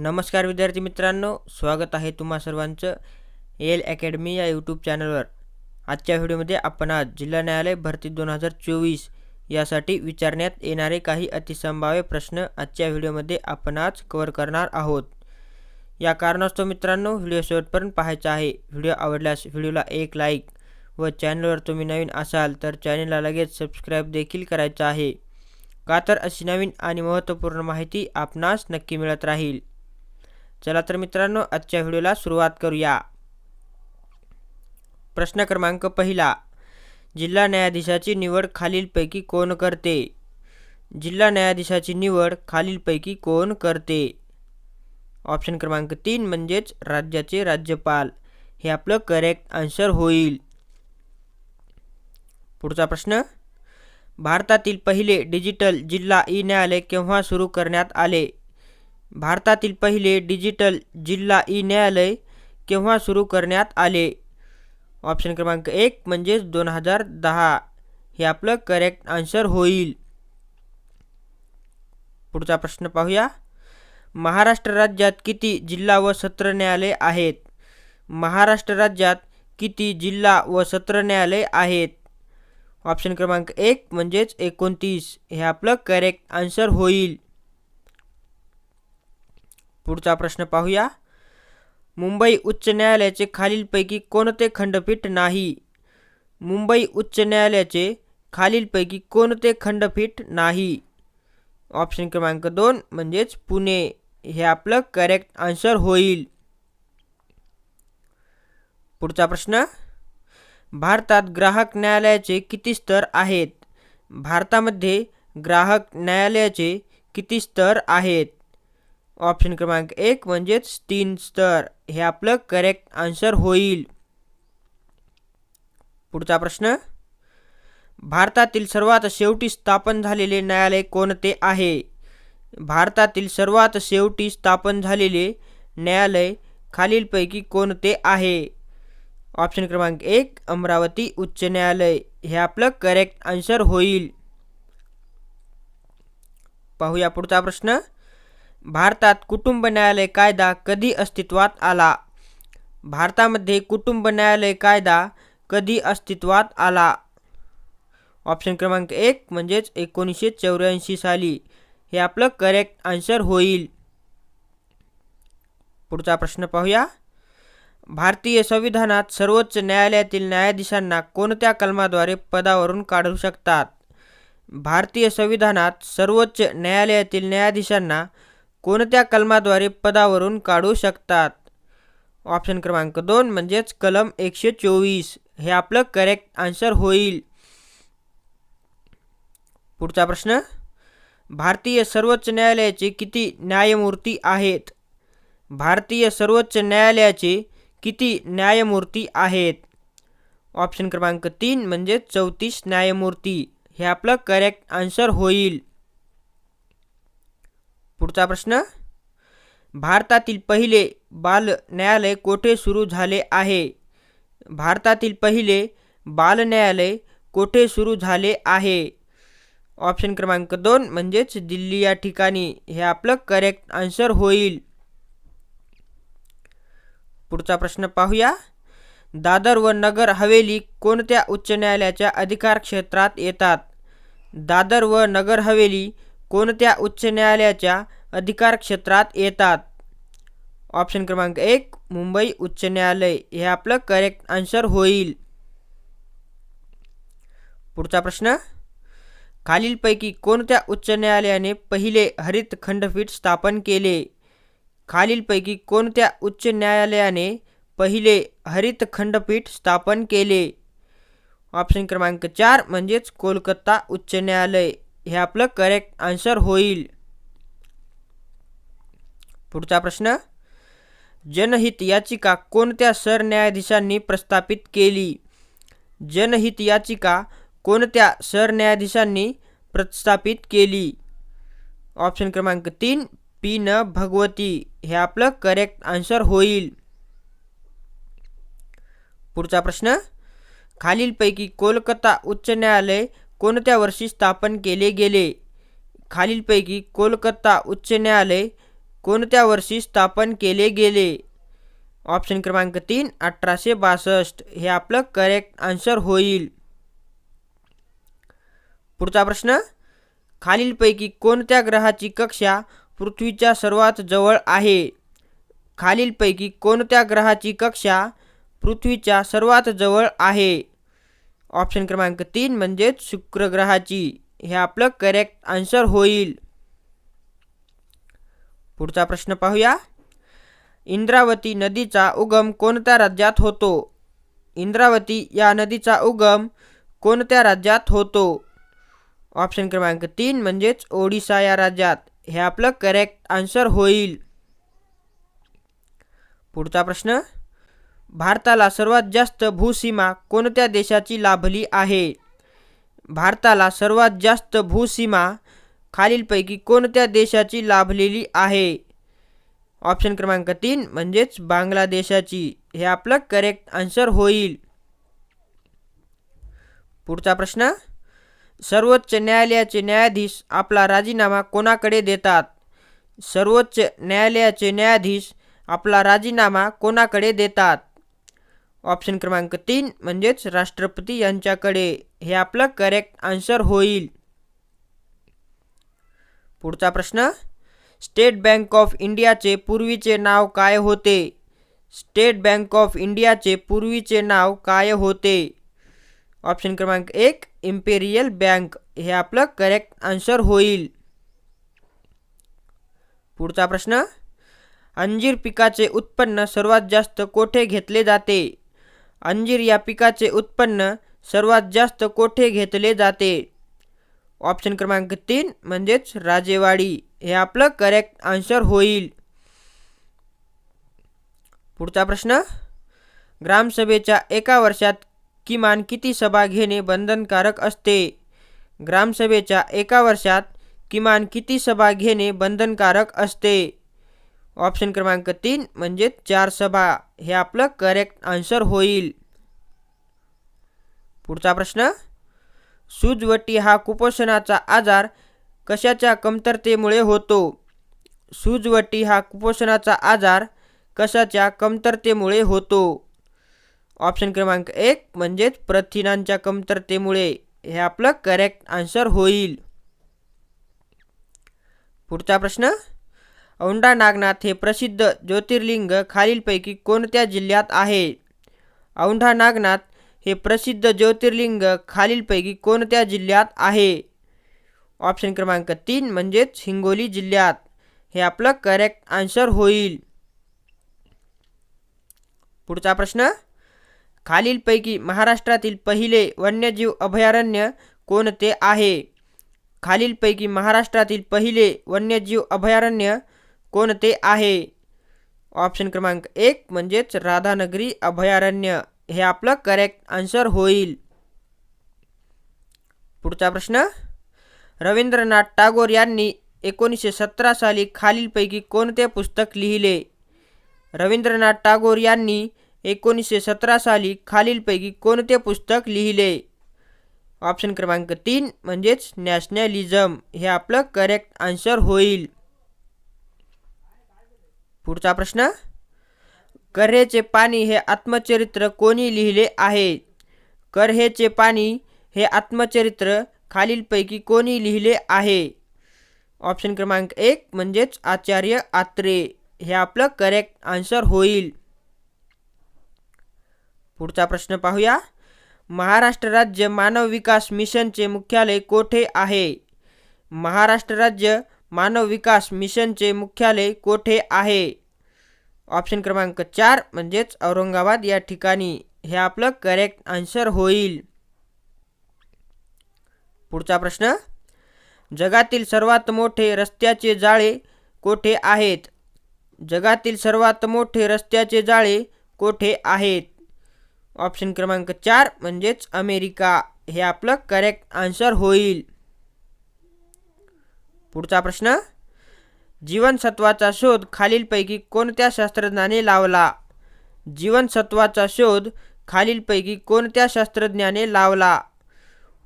नमस्कार विद्यार्थी मित्रांनो स्वागत आहे तुम्हा सर्वांचं एल अकॅडमी या यूट्यूब चॅनलवर. आजच्या व्हिडिओमध्ये आपण आज जिल्हा न्यायालय भरती दोन हजार चोवीस यासाठी विचारण्यात येणारे काही अतिसंभाव्य प्रश्न आजच्या व्हिडिओमध्ये आपण आज कवर करणार आहोत. या कारणास्तव मित्रांनो व्हिडिओ शेवटपर्यंत पाहायचा आहे. व्हिडिओ आवडल्यास व्हिडिओला एक लाईक व चॅनलवर तुम्ही नवीन असाल तर चॅनलला लगेच सबस्क्राईब देखील करायचं आहे. का तर अशी नवीन आणि महत्त्वपूर्ण माहिती आपणास नक्की मिळत राहील. चला तर मित्रांनो आजच्या व्हिडिओला सुरुवात करूया. प्रश्न क्रमांक पहिला. जिल्हा न्यायाधीशाची निवड खालीलपैकी कोण करते? जिल्हा न्यायाधीशाची निवड खालीलपैकी कोण करते? ऑप्शन क्रमांक तीन म्हणजेच राज्याचे राज्यपाल. हे आपलं करेक्ट आन्सर होईल. पुढचा प्रश्न. भारतातील पहिले डिजिटल जिल्हा ई न्यायालय केव्हा सुरू करण्यात आले? भारतातील पहिले डिजिटल जिल्हा ई न्यायालय केव्हा सुरू करण्यात आले? ऑप्शन क्रमांक एक म्हणजेच दोन हजार दहा. हे आपलं करेक्ट आन्सर होईल. पुढचा प्रश्न पाहूया. महाराष्ट्र राज्यात किती जिल्हा व सत्र न्यायालय आहेत? महाराष्ट्र राज्यात किती जिल्हा व सत्र न्यायालय आहेत? ऑप्शन क्रमांक एक म्हणजेच एकोणतीस. हे आपलं करेक्ट आन्सर होईल. पुढचा प्रश्न पाहूया. मुंबई उच्च न्यायालयाचे खालीलपैकी कोणते खंडपीठ नाही? मुंबई उच्च न्यायालयाचे खालीलपैकी कोणते खंडपीठ नाही? ऑप्शन क्रमांक दोन म्हणजेच पुणे. हे आपलं करेक्ट आन्सर होईल. पुढचा प्रश्न. भारतात ग्राहक न्यायालयाचे किती स्तर आहेत? भारतामध्ये ग्राहक न्यायालयाचे किती स्तर आहेत? ऑप्शन क्रमांक एक म्हणजेच तीन स्तर. हे आपलं करेक्ट आन्सर होईल. पुढचा प्रश्न. भारतातील सर्वात शेवटी स्थापन झालेले न्यायालय कोणते आहे? भारतातील सर्वात शेवटी स्थापन झालेले न्यायालय खालीलपैकी कोणते आहे? ऑप्शन क्रमांक एक अमरावती उच्च न्यायालय. हे आपलं करेक्ट आन्सर होईल. पाहूया पुढचा प्रश्न. भारतात कुटुंब न्यायालय कायदा कधी अस्तित्वात आला? भारतामध्ये कुटुंब न्यायालय कायदा कधी अस्तित्वात आला? ऑप्शन क्रमांक एक म्हणजेच एकोणीसशे चौऱ्याऐंशी साली हे आपलं करेक्ट आन्सर होईल. पुढचा प्रश्न पाहूया. भारतीय संविधानात सर्वोच्च न्यायालयातील न्यायाधीशांना कोणत्या कलमाद्वारे पदावरून काढू शकतात? भारतीय संविधानात सर्वोच्च न्यायालयातील न्यायाधीशांना कोणत्या कलमाद्वारे पदावरून काढू शकतात? ऑप्शन क्रमांक दोन म्हणजेच कलम एकशे चोवीस. हे आपलं करेक्ट आन्सर होईल. पुढचा प्रश्न भारतीय सर्वोच्च न्यायालयाचे किती न्यायमूर्ती आहेत? भारतीय सर्वोच्च न्यायालयाचे किती न्यायमूर्ती आहेत? ऑप्शन क्रमांक तीन म्हणजे चौतीस न्यायमूर्ती. हे आपलं करेक्ट आन्सर होईल. पुढचा प्रश्न. भारतातील पहिले बाल न्यायालय कोठे सुरू झाले आहे? भारतातील पहिले बाल न्यायालय कोठे सुरू झाले आहे? ऑप्शन क्रमांक दोन म्हणजेच दिल्ली या ठिकाणी. हे आपलं करेक्ट आन्सर होईल. पुढचा प्रश्न पाहूया. दादर व नगर हवेली कोणत्या उच्च न्यायालयाच्या अधिकार क्षेत्रात येतात? दादर व नगर हवेली कोणत्या उच्च न्यायालयाच्या अधिकार क्षेत्रात येतात. ऑप्शन क्रमांक एक मुंबई उच्च न्यायालय. हे आपलं करेक्ट आन्सर होईल. पुढचा प्रश्न खालीलपैकी कोणत्या उच्च न्यायालयाने पहिले हरित खंडपीठ स्थापन केले? खालीलपैकी कोणत्या उच्च न्यायालयाने पहिले हरित खंडपीठ स्थापन केले? ऑप्शन क्रमांक चार म्हणजेच कोलकाता उच्च न्यायालय. हे आपलं करेक्ट आन्सर होईल. पुढचा प्रश्न. जनहित याचिका कोणत्या सरन्यायाधीशांनी प्रस्थापित केली? जनहित याचिका कोणत्या सरन्यायाधीशांनी प्रस्थापित केली? ऑप्शन क्रमांक तीन पी न भगवती. हे आपलं करेक्ट आन्सर होईल. पुढचा प्रश्न. खालीलपैकी कोलकाता उच्च न्यायालय कोणत्या वर्षी स्थापन केले गेले? खालीलपैकी कोलकाता उच्च न्यायालय कोणत्या वर्षी स्थापन केले गेले. ऑप्शन क्रमांक तीन अठराशे बासष्ट. हे आपलं करेक्ट आन्सर होईल. पुढचा प्रश्न खालीलपैकी कोणत्या ग्रहाची कक्षा पृथ्वीच्या सर्वात जवळ आहे? खालीलपैकी कोणत्या ग्रहाची कक्षा पृथ्वीच्या सर्वात जवळ आहे? ऑप्शन क्रमांक तीन म्हणजेच शुक्र ग्रहाची. हे आपलं करेक्ट आन्सर होईल. पुढचा प्रश्न पाहूया. इंद्रावती नदीचा उगम कोणत्या राज्यात होतो? इंद्रावती या नदीचा उगम कोणत्या राज्यात होतो? ऑप्शन क्रमांक तीन म्हणजेच ओडिसा या राज्यात. हे आपलं करेक्ट आन्सर होईल. पुढचा प्रश्न. भारताला सर्वात जास्त भूसीमा कोणत्या देशाची लाभली आहे? भारताला सर्वात जास्त भूसीमा खालीलपैकी कोणत्या देशाची लाभलेली आहे? ऑप्शन क्रमांक तीन म्हणजेच बांगलादेशाची. हे आपलं करेक्ट आन्सर होईल. पुढचा प्रश्न सर्वोच्च न्यायालयाचे न्यायाधीश आपला राजीनामा कोणाकडे देतात? सर्वोच्च न्यायालयाचे न्यायाधीश आपला राजीनामा कोणाकडे देतात? ऑप्शन क्रमांक तीन म्हणजेच राष्ट्रपती यांच्याकडे. हे आपलं करेक्ट आन्सर होईल. पुढचा प्रश्न? स्टेट बँक ऑफ इंडियाचे पूर्वीचे नाव काय होते? स्टेट बँक ऑफ इंडियाचे पूर्वीचे नाव काय होते? ऑप्शन क्रमांक एक इम्पेरियल बँक. हे आपलं करेक्ट आन्सर होईल. पुढचा प्रश्न? अंजीर पिकाचे उत्पन्न सर्वात जास्त कोठे घेतले जाते? अंजीर या पिकाचे उत्पन्न सर्वात जास्त कोठे घेतले जाते? ऑप्शन क्रमांक तीन म्हणजेच राजेवाडी. हे आपलं करेक्ट आन्सर होईल. पुढचा प्रश्न. ग्रामसभेच्या एका वर्षात किमान किती सभा घेणे बंधनकारक असते? ग्रामसभेच्या एका वर्षात किमान किती सभा घेणे बंधनकारक असते? ऑप्शन क्रमांक तीन म्हणजेच चार सभा. हे आपलं करेक्ट आन्सर होईल. पुढचा प्रश्न. सूजवटी हा कुपोषणाचा आजार कशाच्या कमतरतेमुळे होतो? सूजवटी हा कुपोषणाचा आजार कशाच्या कमतरतेमुळे होतो? ऑप्शन क्रमांक एक म्हणजेच प्रथिनांच्या कमतरतेमुळे. हे आपलं करेक्ट आन्सर होईल. पुढचा प्रश्न. औंढा नागनाथ हे प्रसिद्ध ज्योतिर्लिंग खालीलपैकी कोणत्या जिल्ह्यात आहे? औंढा नागनाथ हे प्रसिद्ध ज्योतिर्लिंग खालीलपैकी कोणत्या जिल्ह्यात आहे? ऑप्शन क्रमांक तीन म्हणजेच हिंगोली जिल्ह्यात. हे आपलं करेक्ट आन्सर होईल. पुढचा प्रश्न खालीलपैकी महाराष्ट्रातील पहिले वन्यजीव अभयारण्य कोणते आहे? खालीलपैकी महाराष्ट्रातील पहिले वन्यजीव अभयारण्य कोणते आहे? ऑप्शन क्रमांक एक म्हणजेच राधानगरी अभयारण्य. हे आपलं करेक्ट आन्सर होईल. पुढचा प्रश्न. रवींद्रनाथ टागोर यांनी एकोणीसशे सतरा साली खालीलपैकी कोणते पुस्तक लिहिले? रवींद्रनाथ टागोर यांनी एकोणीसशे सतरा साली खालीलपैकी कोणते पुस्तक लिहिले? ऑप्शन क्रमांक तीन म्हणजेच नॅशनॅलिझम. हे आपलं करेक्ट आन्सर होईल. पुढचा प्रश्न. कर्हेचे पाणी हे आत्मचरित्र कोणी लिहिले आहे? कर्हेचे पाणी हे आत्मचरित्र खालीलपैकी कोणी लिहिले आहे? ऑप्शन क्रमांक एक म्हणजेच आचार्य आत्रे. हे आपलं करेक्ट आन्सर होईल. पुढचा प्रश्न पाहूया. महाराष्ट्र राज्य मानव विकास मिशनचे मुख्यालय कोठे आहे? महाराष्ट्र राज्य मानव विकास मिशनचे मुख्यालय कोठे आहे? ऑप्शन क्रमांक चार म्हणजेच औरंगाबाद या ठिकाणी. हे आपलं करेक्ट आन्सर होईल. पुढचा प्रश्न. जगातील सर्वात मोठे रस्त्याचे जाळे कोठे आहेत? जगातील सर्वात मोठे रस्त्याचे जाळे कोठे आहेत? ऑप्शन क्रमांक चार म्हणजेच अमेरिका. हे आपलं करेक्ट आन्सर होईल. पुढचा प्रश्न. जीवनसत्वाचा शोध खालीलपैकी कोणत्या शास्त्रज्ञाने लावला? जीवनसत्वाचा शोध खालीलपैकी कोणत्या शास्त्रज्ञाने लावला?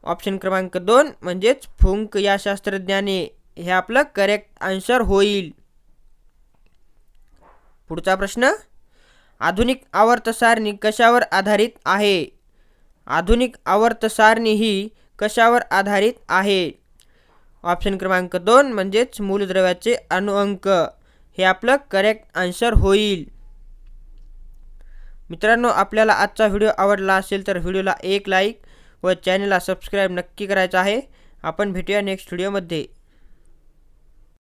ऑप्शन क्रमांक दोन म्हणजेच फुंक या शास्त्रज्ञाने. हे आपलं करेक्ट आन्सर होईल. पुढचा प्रश्न आधुनिक आवर्तसारणी कशावर आधारित आहे? आधुनिक आवर्तसारणी ही कशावर आधारित आहे? ऑप्शन क्रमांक दोन म्हणजेच मूलद्रव्याचे अणुअंक हे आपलं करेक्ट आन्सर होईल. मित्रांनो आपल्याला आजचा व्हिडिओ आवडला असेल तर व्हिडिओला एक लाईक व चॅनलला सबस्क्राईब नक्की करायचं आहे. आपण भेटूया नेक्स्ट व्हिडिओमध्ये